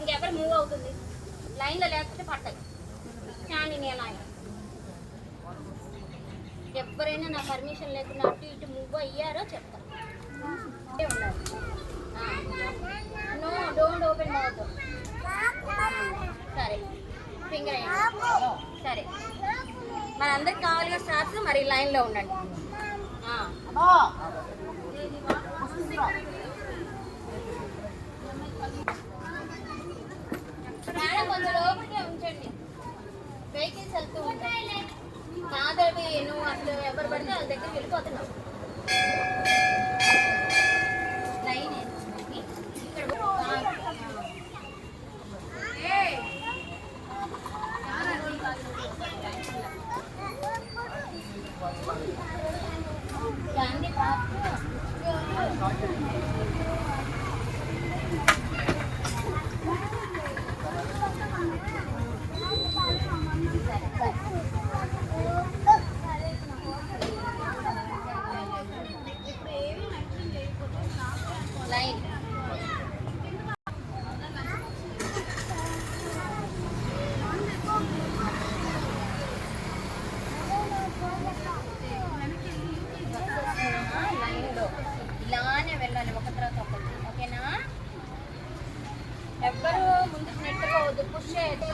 ఇంకెక్కడ మూవ్ అవుతుంది? లైన్లో లేకపోతే పట్టదు స్టాండ్ ఇన్ లైన్ ఎవరైనా నా పర్మిషన్ లేకుండా అటు ఇటు మూవ్ అయ్యారో చెప్తాను. నో డోంట్ ఓపెన్ మౌత్ సరే. ఫింగర్ సరే. మనందరికి కావాలిగా స్టార్ట్స్ మరి లైన్లో ఉండండి. ఎవరు పడితే వాళ్ళ దగ్గరికి వెళ్ళిపోతున్నాం. లైన్ ఏంటి? ఇక్కడ ఎవ్వరు ముందుకు నెట్టుకోవద్దు. పుష్ చేయదు